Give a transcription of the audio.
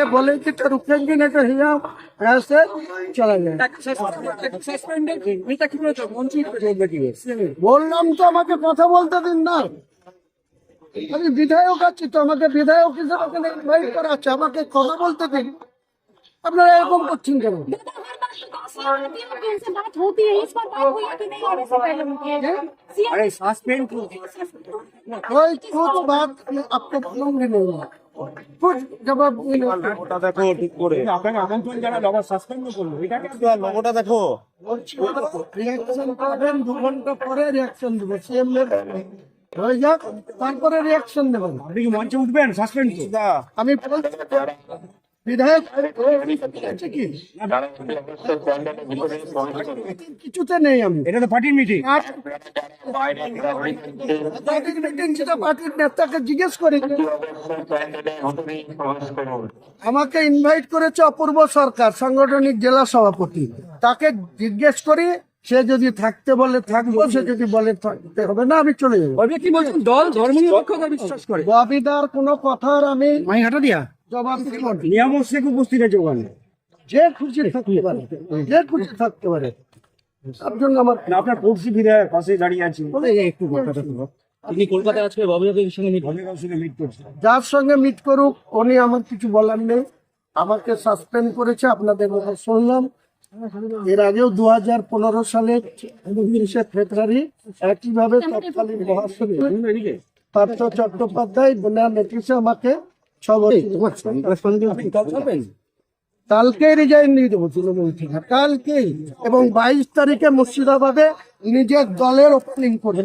ये बोलेंगे तो रुकेंगे नहीं तो यहाँ ऐसे चला जाए বললাম তো আমাকে কথা বলতে দিন না আমি বিধায়ক আছি তো আমাকে বিধায়ক হিসেবে ওখানে ইনভাইট করা আছে আমাকে কথা বলতে দিন আপনারা এরকম করছেন কেন से बात होती है इस पर बात हुई है कि नहीं होने से पहले अरे सस्पेंड कोई कुछ बात आपको बोलूंगी नहीं कुछ जवाब नहीं লোগোটা দেখো ঠিক করে। আপনাকে আমন্ত্রণ জানালো আবার সাসপেন্ড করল এটা লোগোটা দেখো। রিয়াকশন পাবেন দু ঘণ্টা পরে রিয়াকশন দেবো সিএম হয়ে যাক তারপরে রিয়াকশন দেবেন আপনি কি মঞ্চে উঠবেন সাসপেন্ড আমি বলছি বিধায়ক? কিছুতে নেই আমি। এটা তো পার্টির মিটিং পার্টির মিটিং সেটা পার্টির নেতাকে জিজ্ঞেস করি। আমাকে ইনভাইট করেছে অপূর্ব সরকার সাংগঠনিক জেলা সভাপতি। তাকে জিজ্ঞেস করি সে যদি থাকতে বলে থাকব সে যদি বলে থাকতে হবে না আমি চলে যাব। কি বলছেন দল ধর্মনিরপেক্ষতা বিশ্বাস করে। ববিদার কোনো কথার আমি দিয়া? জবাব দিব না। নিয়ামক শেখ উপস্থিত আছে ওখানে যে খুশি থাকতে পারে যে খুশি থাকতে পারে তার জন্য আমার আপনার পড়শি ফিরে পাশে দাঁড়িয়ে আছে। একটু কথাটা তো তিনি কলকাতায় আজকে ববিদাদের সঙ্গে মিট সঙ্গে মিট করছে। যার সঙ্গে মিট করুক উনি আমার কিছু বলার নেই। আমাকে সাসপেন্ড করেছে আপনাদের কথা শুনলাম। এর আগেও দু হাজার পনেরো সালে উনত্রিশে ফেব্রুয়ারি একইভাবে তৎকালীন মহাসচিব পার্থ চট্টোপাধ্যায় বিনা নোটিশে আমাকে কালকে রিজাইন দিয়ে দেবো তৃণমূল থেকে কালকেই এবং বাইশ তারিখে মুর্শিদাবাদে নিজের দলের ওপেনিং করে